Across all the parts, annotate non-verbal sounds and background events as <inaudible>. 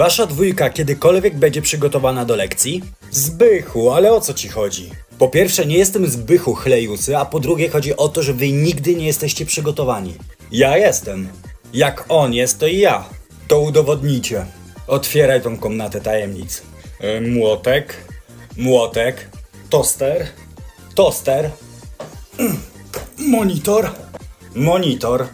Wasza dwójka kiedykolwiek będzie przygotowana do lekcji? Zbychu, ale o co ci chodzi? Po pierwsze, nie jestem Zbychu chlejusy, a po drugie chodzi o to, że wy nigdy nie jesteście przygotowani. Ja jestem. Jak on jest, to i ja. To udowodnicie. Otwieraj tą komnatę tajemnic. E, młotek, młotek, toster, toster, <clears throat> monitor, monitor.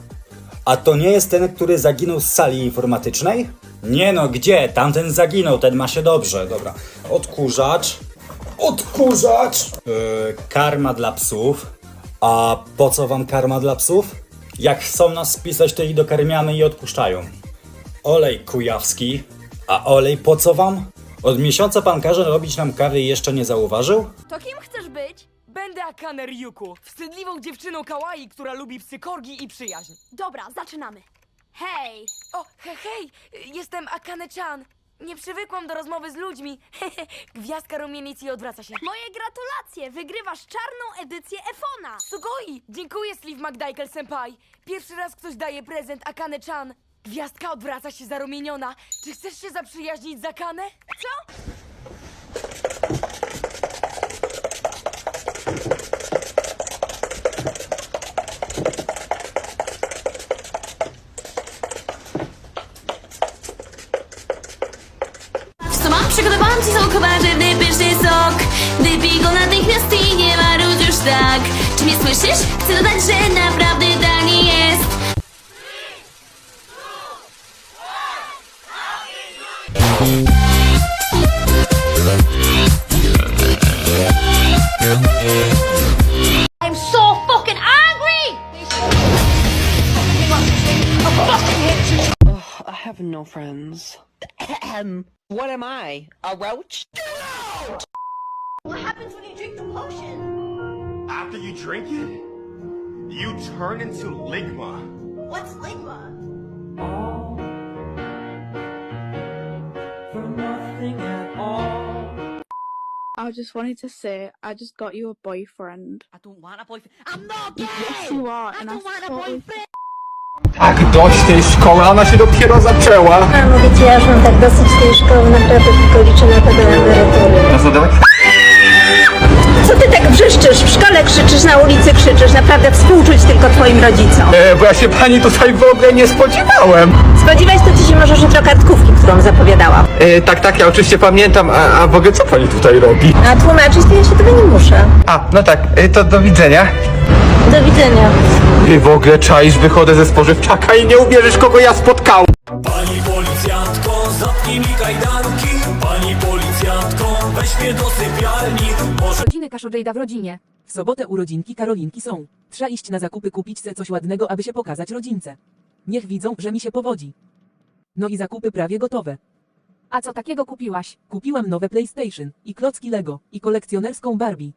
A to nie jest ten, który zaginął z sali informatycznej? Nie no, gdzie? Tamten zaginął, ten ma się dobrze. Dobra. Odkurzacz. Odkurzacz! Yy, karma dla psów. A po co wam karma dla psów? Jak chcą nas spisać, to ich dokarmiamy i odpuszczają. Olej kujawski. A olej po co wam? Od miesiąca pan każe robić nam kawy i jeszcze nie zauważył? To kim chcesz być? Będę Akane Ryuku, wstydliwą dziewczyną kawaii, która lubi psy korgi i przyjaźń. Dobra, zaczynamy. Hej! O, hej, hej, jestem Akane-chan. Nie przywykłam do rozmowy z ludźmi. <laughs> Gwiazdka rumienic i odwraca się. Moje gratulacje! Wygrywasz czarną edycję Efona! Sugoi! Dziękuję, Sleeve McDykel Senpai. Pierwszy raz ktoś daje prezent Akane-chan. Gwiazdka odwraca się zarumieniona. Czy chcesz się zaprzyjaźnić z Akane? Co mnie słyszysz? Chcę dodać, że naprawdę tani jest I'm so fucking angry! I have no friends. what am I? A roach? What happens when you drink the potion? After you drink it, you turn into Ligma. What's Ligma? I just wanted to say, I just got you a boyfriend. I don't want a boyfriend. I'm not gay! Yes, you are, and I, don't want a totally boyfriend! Tak, dość tej szkoły, ona się dopiero zaczęła. A mówicie, ja już mam tak dosyć tej szkoły, naprawdę tylko liczę na to do emerytury. No co, dawaj. Co ty tak wrzeszczysz? W szkole krzyczysz, na ulicy krzyczysz. Naprawdę współczuć tylko twoim rodzicom. E, bo ja się pani tutaj w ogóle nie spodziewałem. Spodziewać to ci się możesz jutro kartkówki, którą zapowiadałam. E, tak, tak, ja oczywiście pamiętam, a, a w ogóle co pani tutaj robi? A tłumaczyć to ja się tego nie muszę. A, no tak, e, to do widzenia. Do widzenia. Ty w ogóle czaisz, wychodzę ze spożywczaka i nie uwierzysz, kogo ja spotkałem. Pani policjantko, zapnij mi kajdanki. Pani policjantko, weź mnie do sypialni. Może Rodziny Kaszodżejda w rodzinie. W sobotę urodzinki Karolinki są. Trzeba iść na zakupy kupić se coś ładnego, aby się pokazać rodzince. Niech widzą, że mi się powodzi. No i zakupy prawie gotowe. A co takiego kupiłaś? Kupiłam nowe PlayStation, i klocki Lego, i kolekcjonerską Barbie.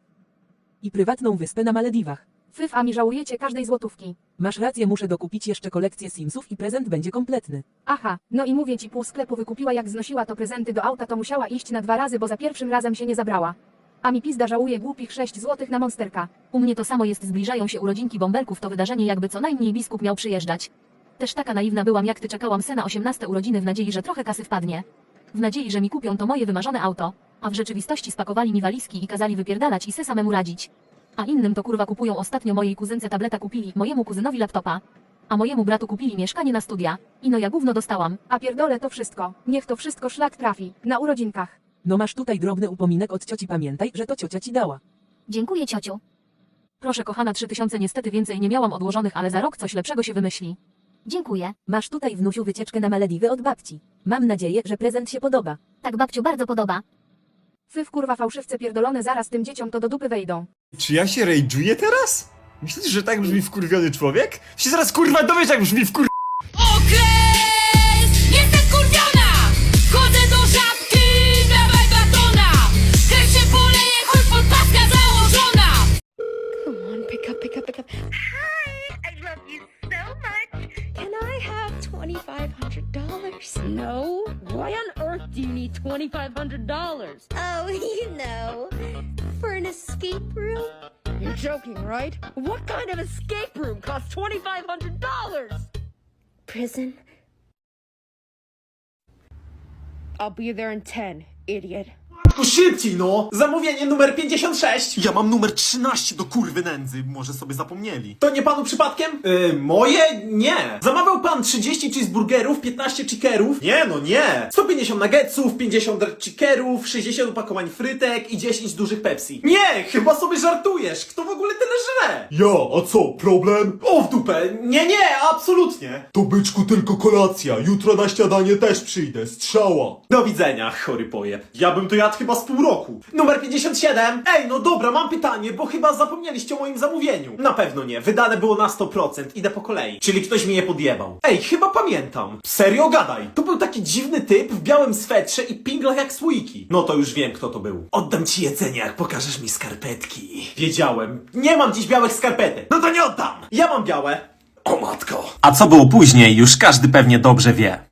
I prywatną wyspę na Malediwach. Fyf, a mi żałujecie każdej złotówki. Masz rację, muszę dokupić jeszcze kolekcję Simsów i prezent będzie kompletny. Aha, no i mówię ci, pół sklepu wykupiła jak znosiła to prezenty do auta, to musiała iść na dwa razy, bo za pierwszym razem się nie zabrała. A mi pizda żałuje głupich 6 złotych na monsterka. U mnie to samo jest, zbliżają się urodzinki bąbelków, to wydarzenie jakby co najmniej biskup miał przyjeżdżać. Też taka naiwna byłam jak ty czekałam se na 18 urodziny w nadziei, że trochę kasy wpadnie. W nadziei, że mi kupią to moje wymarzone auto, a w rzeczywistości spakowali mi walizki i kazali wypierdalać i se samemu radzić. A innym to kurwa kupują ostatnio mojej kuzynce tableta kupili, mojemu kuzynowi laptopa, a mojemu bratu kupili mieszkanie na studia. I no ja gówno dostałam. A pierdolę to wszystko. Niech to wszystko szlak trafi. Na urodzinkach. No masz tutaj drobny upominek od cioci, pamiętaj, że to ciocia ci dała. Dziękuję ciociu. Proszę kochana 3000 niestety więcej nie miałam odłożonych, ale za rok coś lepszego się wymyśli. Dziękuję. Masz tutaj wnusiu wycieczkę na Malediwy od babci. Mam nadzieję, że prezent się podoba. Tak babciu bardzo podoba. Fyf kurwa fałszywce pierdolone, zaraz tym dzieciom to do dupy wejdą. Czy ja się rage'uję teraz? Myślisz, że tak brzmi wkurwiony człowiek? Się zaraz kurwa dowiesz jak brzmi wkur... Okres! Jestem kurwiona! Chodzę do żabki, dawaj batona! Krew się poleje, choć pod paska założona! Come on, pick up, pick up, pick up. Hi, I love you so much. Can I have $2,500? No? Why on do you need $2,500? Oh, <laughs> you know, for an escape room. You're joking, right? What kind of escape room costs $2,500? Prison. I'll be there in 10, idiot. Tylko szybciej, no! Zamówienie numer 56! Ja mam numer 13 do kurwy nędzy, może sobie zapomnieli. To nie panu przypadkiem? Yy, moje? Nie. Zamawiał pan 30 cheeseburgerów, 15 chickerów? Nie, no nie. 150 nuggetsów, 50 chickerów, 60 opakowań frytek i 10 dużych Pepsi. Nie, chyba sobie żartujesz. Kto w ogóle tyle żre? Ja, a co, problem? O, w dupę. Nie, nie, absolutnie. To byczku tylko kolacja. Jutro na śniadanie też przyjdę. Strzała. Do widzenia, chory pojeb. Ja bym to jadł chyba z pół roku. Numer 57. Ej, no dobra, mam pytanie, bo chyba zapomnieliście o moim zamówieniu. Na pewno nie, wydane było na 100%, idę po kolei. Czyli ktoś mi je podjebał. Ej, chyba pamiętam. Serio, gadaj. To był taki dziwny typ w białym swetrze i pinglach jak słoiki. No to już wiem, kto to był. Oddam ci jedzenie, jak pokażesz mi skarpetki. Wiedziałem. Nie mam dziś białych skarpetek. No to nie oddam. Ja mam białe. O matko. A co było później, już każdy pewnie dobrze wie.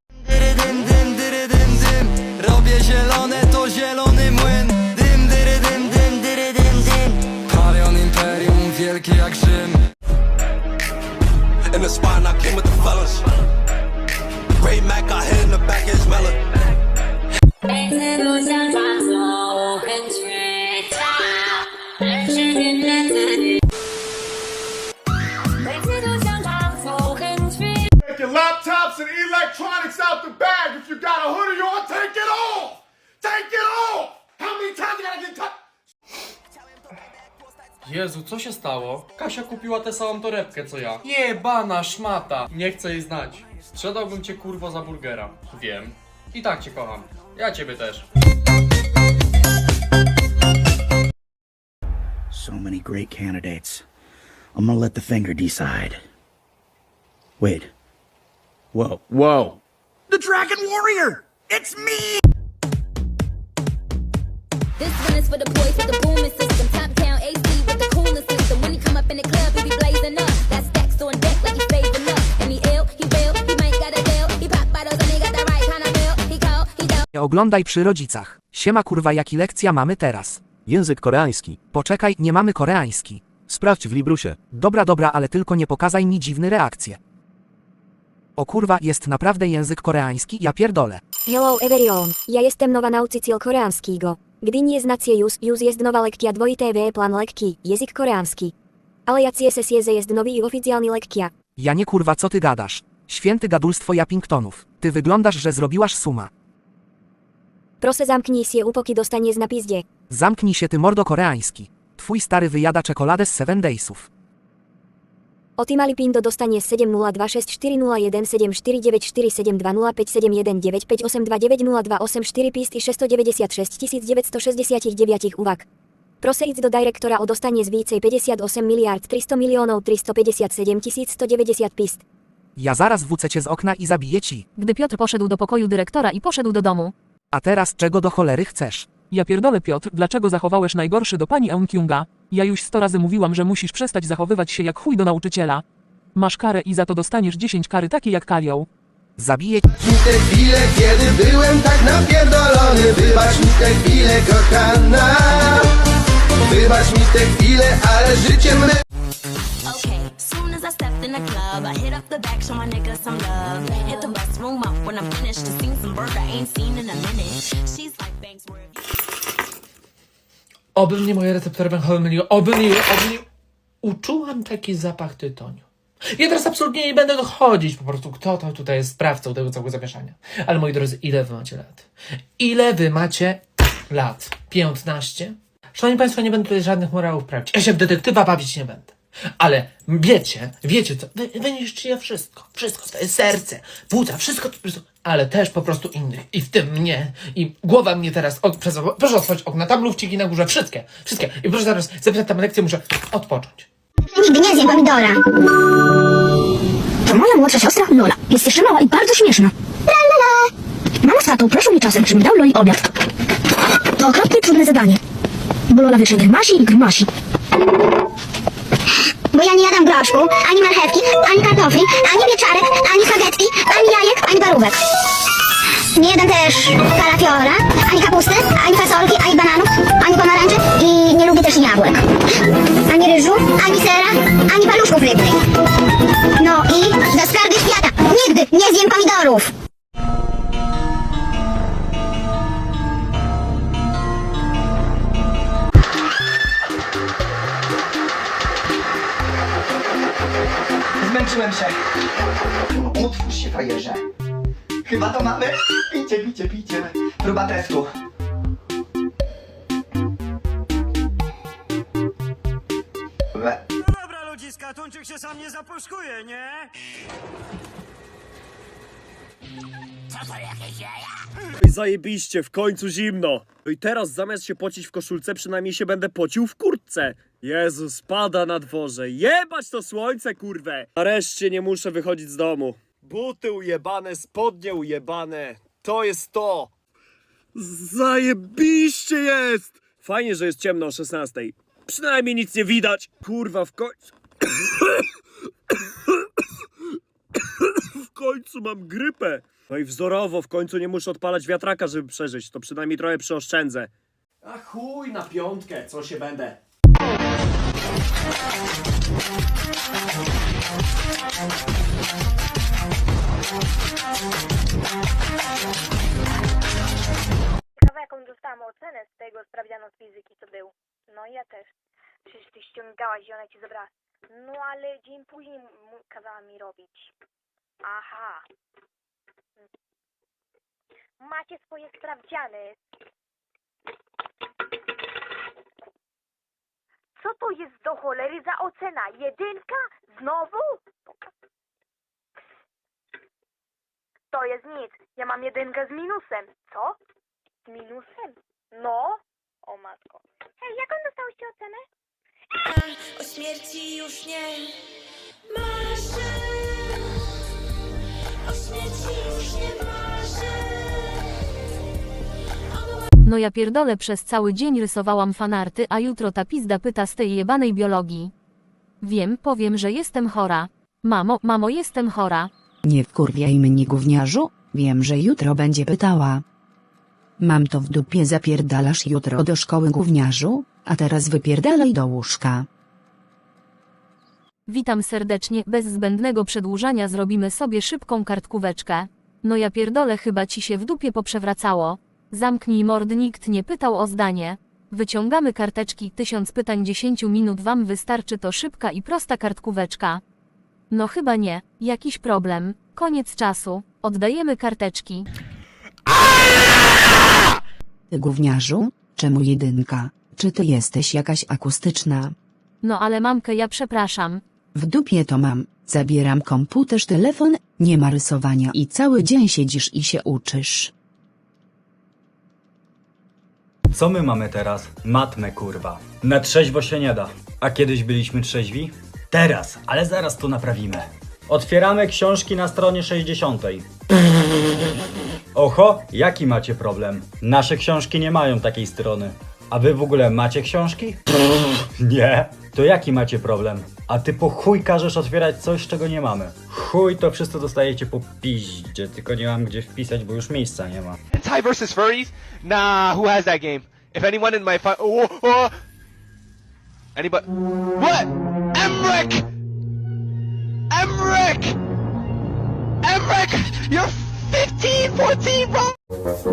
Take your laptops and electronics out the bag. If you got a hoodie on, take it off. Take it off. How many times I gotta get touched? Jezu, co się stało? Kasia kupiła tę samą torebkę co ja Jebana szmata Nie chcę jej znać Sprzedałbym cię kurwo za burgera Wiem I tak cię kocham Ja ciebie też So many great candidates. I'm gonna let the finger decide. Wait. Whoa, whoa. The Dragon Warrior! It's me! This one is for the boys with the booming system. Top oglądaj przy rodzicach. Siema kurwa jaki lekcja mamy teraz. Język koreański. Poczekaj, nie mamy koreański. Sprawdź w Librusie. Dobra, dobra, ale tylko nie pokazaj mi dziwne reakcje. O kurwa, jest naprawdę język koreański? Ja pierdolę. Hello everyone, ja jestem nowa nauczyciel koreańskiego. Gdy nie znacie już, już jest nowa lekcja dvojité V plan lekki, język koreański. Ale ja CSS jest nowy i oficjalny lekcja. Ja nie kurwa, co ty gadasz? Święty gadulstwo Japingtonów. Ty wyglądasz, że zrobiłaś suma. Proszę zamknij się upóki dostaniesz na pizdzie. Zamknij się ty mordo koreański. Twój stary wyjada czekoladę z Seven Daysów. Otimali pindo dostanie 7026401747205719582902829 pist i 696 969 uwag. Proszę idź do dyrektora o dostanie z więcej 58 miliard 300 milionów 357 190 pist. Ja zaraz wrócę cię z okna i zabiję ci. Gdy Piotr poszedł do pokoju dyrektora i poszedł do domu. A teraz czego do cholery chcesz? Ja pierdolę Piotr, dlaczego zachowałeś najgorszy do pani Eunkyunga? Ja już sto razy mówiłam, że musisz przestać zachowywać się jak chuj do nauczyciela. Masz karę i za to dostaniesz 10 kary takie jak Kalioł. Zabiję Te chwile, kiedy byłem tak napierdolony Wybacz mi te chwile, kochana Wybacz mi te chwile, ale życie mnie in the club, I hit up the back, show my some love. Hit the bus room up when I'm finished. To seen some ain't seen in a minute. She's like, Banks, where Oby mnie moje receptory węchowe myliły Oby mnie, oby mnie Uczułam taki zapach tytoniu ja teraz absolutnie nie będę dochodzić po prostu, kto to tutaj jest sprawcą tego całego zamieszania. Ale moi drodzy, ile wy macie lat? Ile wy macie lat? 15? Szanowni Państwo, nie będę tutaj żadnych morałów prawić. Ja się w detektywa bawić nie będę. Ale wiecie, wiecie co, wy, wy niszczycie wszystko. Wszystko, swoje serce, płuca, wszystko, wszystko. Ale też po prostu innych. I w tym mnie. I głowa mnie teraz, od, przez, proszę otworzyć okna, tam lufciki na górze, wszystkie, wszystkie. I proszę zaraz zapisać tam lekcję, muszę odpocząć. Nigdy nie pomidora. To moja młodsza siostra Lola. Jest jeszcze mała i bardzo śmieszna. La. Mama z tatą proszą czasem, żebym dał Loli obiad. To okropnie trudne zadanie. Bo Lola wiecznie grmasi i grmasi. Bo ja nie jadam groszku, ani marchewki, ani kartofli, ani wieczarek, ani spaghetti, ani jajek, ani parówek. Nie jadam też kalafiora, ani kapusty, ani fasolki, ani bananów, ani pomarańczy i nie lubię też jabłek. Ani ryżu, ani sera, ani paluszków rybnych. No i za skarby świata nigdy nie zjem pomidorów. Włączyłem się. Otwórz się, frajerze. Chyba to mamy. Pijcie, pijcie, pijcie. Próba testu. We. Dobra ludziska, tuńczyk się sam nie zapuszkuje, nie? Zajebiście, w końcu zimno. No i teraz zamiast się pocić w koszulce, przynajmniej się będę pocił w kurtce. Jezus, pada na dworze. Jebać to słońce, kurwę. Nareszcie nie muszę wychodzić z domu. Buty ujebane, spodnie ujebane. To jest to. Zajebiście jest. Fajnie, że jest ciemno o 16. Przynajmniej nic nie widać. Kurwa, w końcu... w końcu mam grypę. No i wzorowo, w końcu nie muszę odpalać wiatraka, żeby przeżyć. To przynajmniej trochę przeoszczędzę. A chuj na piątkę, co się będę. Ciekawe jaką dostałam ocenę z tego sprawdzianu z fizyki, co był. No ja też. Przecież ty ściągałaś i ona ci zabrała. No ale dzień później kazała mi robić. Aha. Macie swoje sprawdziany. Co to jest do cholery za ocena? Jedynka? Znowu? To jest nic. Ja mam jedynkę z minusem. Co? Z minusem? No. O matko. Hej, jaką dostałyście ocenę? O śmierci już nie marzę. O śmierci już nie marzę. No ja pierdolę przez cały dzień rysowałam fanarty, a jutro ta pizda pyta z tej jebanej biologii. Wiem, powiem, że jestem chora. Mamo, mamo, jestem chora. Nie wkurwiaj mnie gówniarzu, wiem, że jutro będzie pytała. Mam to w dupie zapierdalasz jutro do szkoły gówniarzu, a teraz wypierdalaj do łóżka. Witam serdecznie, bez zbędnego przedłużania zrobimy sobie szybką kartkóweczkę. No ja pierdolę chyba ci się w dupie poprzewracało. Zamknij mord, nikt nie pytał o zdanie. Wyciągamy karteczki, tysiąc pytań 10 minut wam wystarczy to szybka i prosta kartkóweczka. No chyba nie, jakiś problem. Koniec czasu. Oddajemy karteczki. Ty gówniarzu, czemu jedynka? Czy ty jesteś jakaś akustyczna? No ale mamkę ja przepraszam. W dupie to mam, zabieram komputer, telefon, nie ma rysowania i cały dzień siedzisz i się uczysz. Co my mamy teraz? Matmę, kurwa. Na trzeźwo się nie da. A kiedyś byliśmy trzeźwi? Teraz, ale zaraz to naprawimy. Otwieramy książki na stronie 60. Oho, jaki macie problem? Nasze książki nie mają takiej strony. A wy w ogóle macie książki? <laughs> Nie. To jaki macie problem? A ty po chuj każesz otwierać coś, czego nie mamy. Chuj to wszyscy dostajecie po piździe, tylko nie mam gdzie wpisać, bo już miejsca nie ma. Hentai versus furries? Nah, who has that game? If anyone in my fi- oh, oh. Anybody? What? Emric! Emric! Emric! You're 15, 14, bro!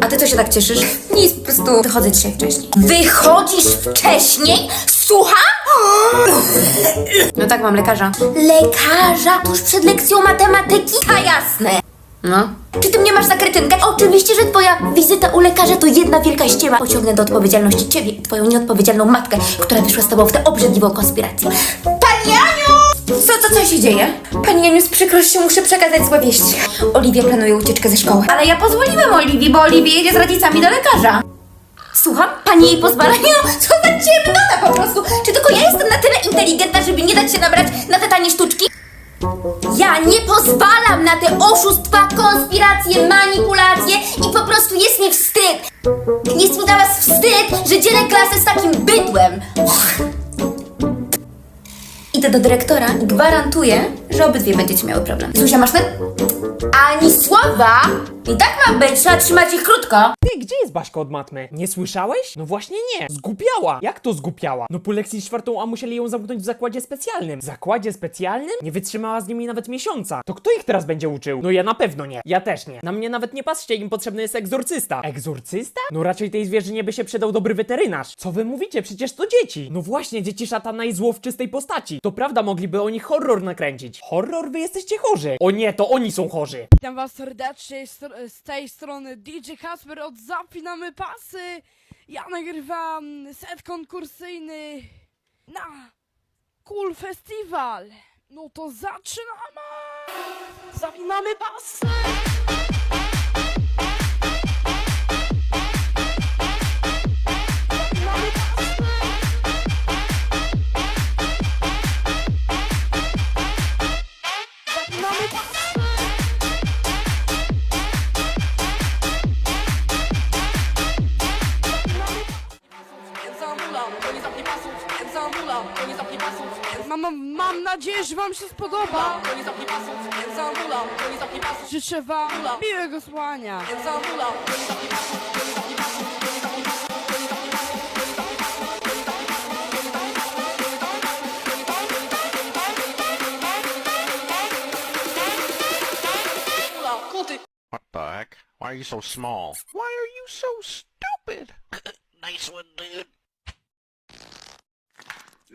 A ty co się tak cieszysz? Nic, po prostu wychodzę dzisiaj wcześniej. Wychodzisz wcześniej? Słucham? No tak, mam lekarza. Lekarza? Tuż przed lekcją matematyki? A jasne. No. Czy ty mnie masz za kretynkę? Oczywiście, że twoja wizyta u lekarza to jedna wielka ściema. Pociągnę do odpowiedzialności ciebie i twoją nieodpowiedzialną matkę, która wyszła z tobą w tę obrzydliwą konspirację. Co, co, co się dzieje? Pani Aniu, z przykrością muszę przekazać złe wieści. Oliwia planuje ucieczkę ze szkoły. Ale ja pozwoliłam Oliwii, bo Oliwia jedzie z rodzicami do lekarza. Słucham? Pani jej pozwala? Nie no, co za ciemnota po prostu! Czy tylko ja jestem na tyle inteligentna, żeby nie dać się nabrać na te tanie sztuczki? Ja nie pozwalam na te oszustwa, konspiracje, manipulacje i po prostu jest mi wstyd! Jest mi dla was wstyd, że dzielę klasę z takim bydłem! Idę do dyrektora i gwarantuję, że obydwie będziecie miały problem. Zuzia, masz ten? Ani słowa! I tak ma być, trzeba trzymać ich krótko. Ty, gdzie jest Baśka od matmy? Nie słyszałeś? No właśnie nie. Zgubiała. Jak to zgubiała? No po lekcji czwartą, a musieli ją zamknąć w zakładzie specjalnym. W zakładzie specjalnym? Nie wytrzymała z nimi nawet miesiąca. To kto ich teraz będzie uczył? No ja na pewno nie. Ja też nie. Na mnie nawet nie patrzcie, im potrzebny jest egzorcysta. Egzorcysta? No raczej tej zwierzynie by się przydał dobry weterynarz. Co wy mówicie? Przecież to dzieci. No właśnie, dzieci szatana i zło w czystej postaci. To prawda, mogliby o nich horror nakręcić. Horror? Wy jesteście chorzy. O nie, to oni są chorzy. Witam was serdecznie z, z tej strony DJ Kasper od Zapinamy Pasy. Ja nagrywam set konkursyjny na Cool Festival. No to zaczynamy! Zapinamy pasy! Mam, mam, nadzieję, że wam się spodoba. Życzę wam miłego słuchania. What the heck? Why are you so small? Why are you so stupid? <laughs> nice one, dude.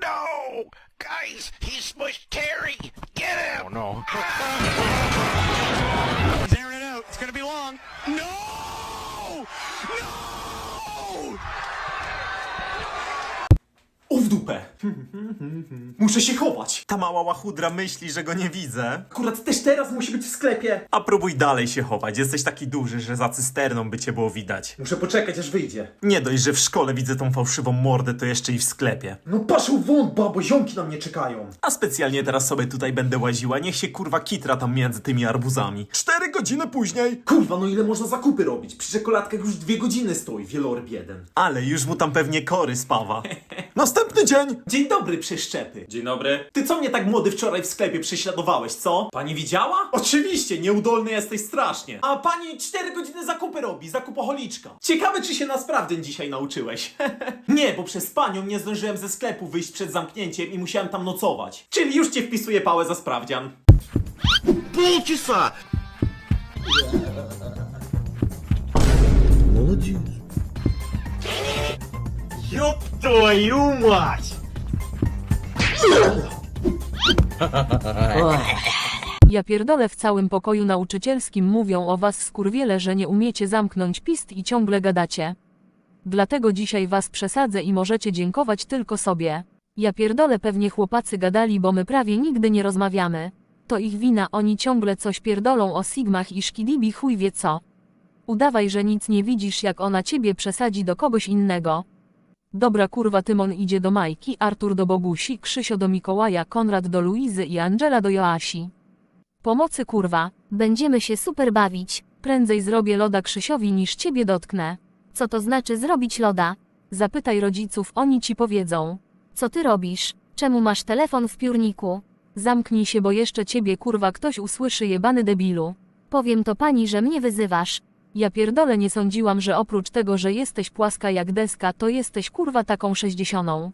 No! Guys, he smushed Terry! Get him! Oh no. Ah! He's airing it out. It's gonna be long. No! Dupę! <laughs> Muszę się chować! Ta mała łachudra myśli, że go nie widzę. Akurat też teraz musi być w sklepie. A próbuj dalej się chować. Jesteś taki duży, że za cysterną by cię było widać. Muszę poczekać, aż wyjdzie. Nie dość, że w szkole widzę tą fałszywą mordę, to jeszcze i w sklepie. No paszą wąt, bo ziomki na mnie czekają. A specjalnie teraz sobie tutaj będę łaziła. Niech się kurwa kitra tam między tymi arbuzami. Cztery godziny później. Kurwa, no ile można zakupy robić? Przy czekoladkach już dwie godziny stoi, wielorb jeden. Ale już mu tam pewnie kory spawa. <laughs> Następny dzień! Dzień dobry, przeszczepy. Dzień dobry. Ty co mnie tak młody wczoraj w sklepie prześladowałeś, co? Pani widziała? Oczywiście, nieudolny jesteś strasznie. A pani cztery godziny zakupy robi, zakupoholiczka. Ciekawe, czy się na sprawdzian dzisiaj nauczyłeś. <laughs> nie, bo przez panią nie zdążyłem ze sklepu wyjść przed zamknięciem i musiałem tam nocować. Czyli już cię wpisuję pałę za sprawdzian. Полчаса! Ёб твою мать! <laughs> Ja pierdolę w całym pokoju nauczycielskim mówią o was skurwiele, że nie umiecie zamknąć pist i ciągle gadacie. Dlatego dzisiaj was przesadzę i możecie dziękować tylko sobie. Ja pierdolę pewnie chłopacy gadali, bo my prawie nigdy nie rozmawiamy. To ich wina, oni ciągle coś pierdolą o sigmach i szkidibi chuj wie co. Udawaj, że nic nie widzisz jak ona ciebie przesadzi do kogoś innego. Dobra kurwa Tymon idzie do Majki, Artur do Bogusi, Krzysio do Mikołaja, Konrad do Luizy i Angela do Joasi. Pomocy kurwa, będziemy się super bawić. Prędzej zrobię loda Krzysiowi niż ciebie dotknę. Co to znaczy zrobić loda? Zapytaj rodziców, oni ci powiedzą. Co ty robisz? Czemu masz telefon w piórniku? Zamknij się, bo jeszcze ciebie kurwa ktoś usłyszy jebany debilu. Powiem to pani, że mnie wyzywasz. Ja pierdolę nie sądziłam, że oprócz tego, że jesteś płaska jak deska, to jesteś kurwa taką sześćdziesiątą.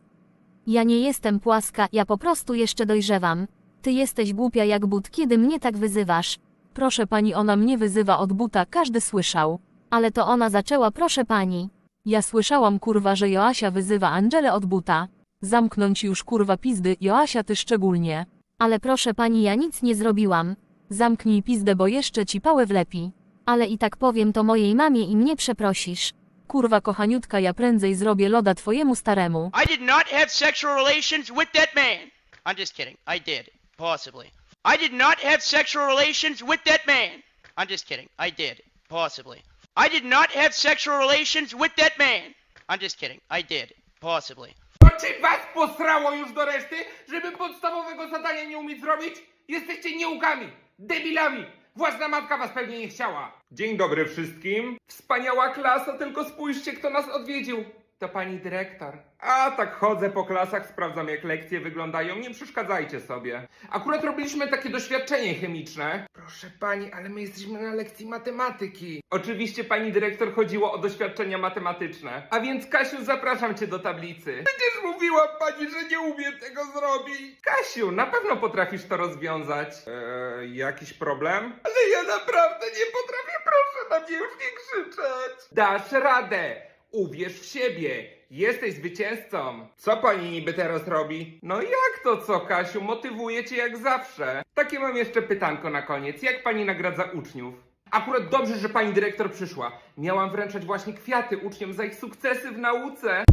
Ja nie jestem płaska, ja po prostu jeszcze dojrzewam. Ty jesteś głupia jak but, kiedy mnie tak wyzywasz. Proszę pani, ona mnie wyzywa od buta, każdy słyszał. Ale to ona zaczęła, proszę pani. Ja słyszałam kurwa, że Joasia wyzywa Angelę od buta. Zamknąć już kurwa pizdy, Joasia ty szczególnie. Ale proszę pani, ja nic nie zrobiłam. Zamknij pizdę, bo jeszcze ci pałę wlepi. Ale i tak powiem to mojej mamie i mnie przeprosisz. Kurwa kochaniutka, ja prędzej zrobię loda twojemu staremu. I did not have sexual relations with that man. I'm just kidding. I did. Possibly. I did not have sexual relations with that man. I'm just kidding. I did. Possibly. I did not have sexual relations with that man. I'm just kidding. I did. Possibly. To czy was posrało już do reszty, żeby podstawowego zadania nie umieć zrobić? Jesteście nieukami, debilami. Własna matka was pewnie nie chciała. Dzień dobry wszystkim. Wspaniała klasa, tylko spójrzcie kto nas odwiedził. To pani dyrektor. A tak chodzę po klasach, sprawdzam jak lekcje wyglądają, nie przeszkadzajcie sobie. Akurat robiliśmy takie doświadczenie chemiczne. Proszę pani, ale my jesteśmy na lekcji matematyki. Oczywiście pani dyrektor chodziło o doświadczenia matematyczne. A więc Kasiu, zapraszam cię do tablicy. Przecież mówiła pani, że nie umie tego zrobić. Kasiu, na pewno potrafisz to rozwiązać. Eee, jakiś problem? Ale ja naprawdę nie potrafię, proszę na mnie już nie krzyczeć. Dasz radę. Uwierz w siebie. Jesteś zwycięzcą. Co pani niby teraz robi? No jak to co, Kasiu? Motywuje cię jak zawsze. Takie mam jeszcze pytanko na koniec. Jak pani nagradza uczniów? Akurat dobrze, że pani dyrektor przyszła. Miałam wręczać właśnie kwiaty uczniom za ich sukcesy w nauce.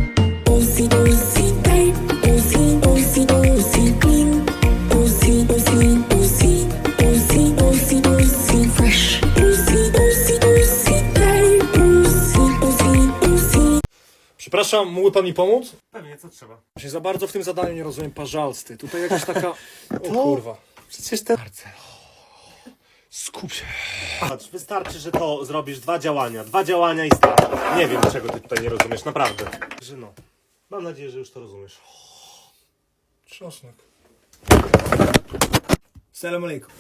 Przepraszam, mógłby pan mi pomóc? Pewnie, co trzeba. Właśnie za bardzo w tym zadaniu nie rozumiem parzalsty. Tutaj jakaś taka... O no, kurwa. Przecież te... Skup się. Patrz, wystarczy, że to zrobisz dwa działania. Dwa działania i start. Nie wiem, czego ty tutaj nie rozumiesz, naprawdę. Że. No. Mam nadzieję, że już to rozumiesz. Trzosnek. Salam alaikum.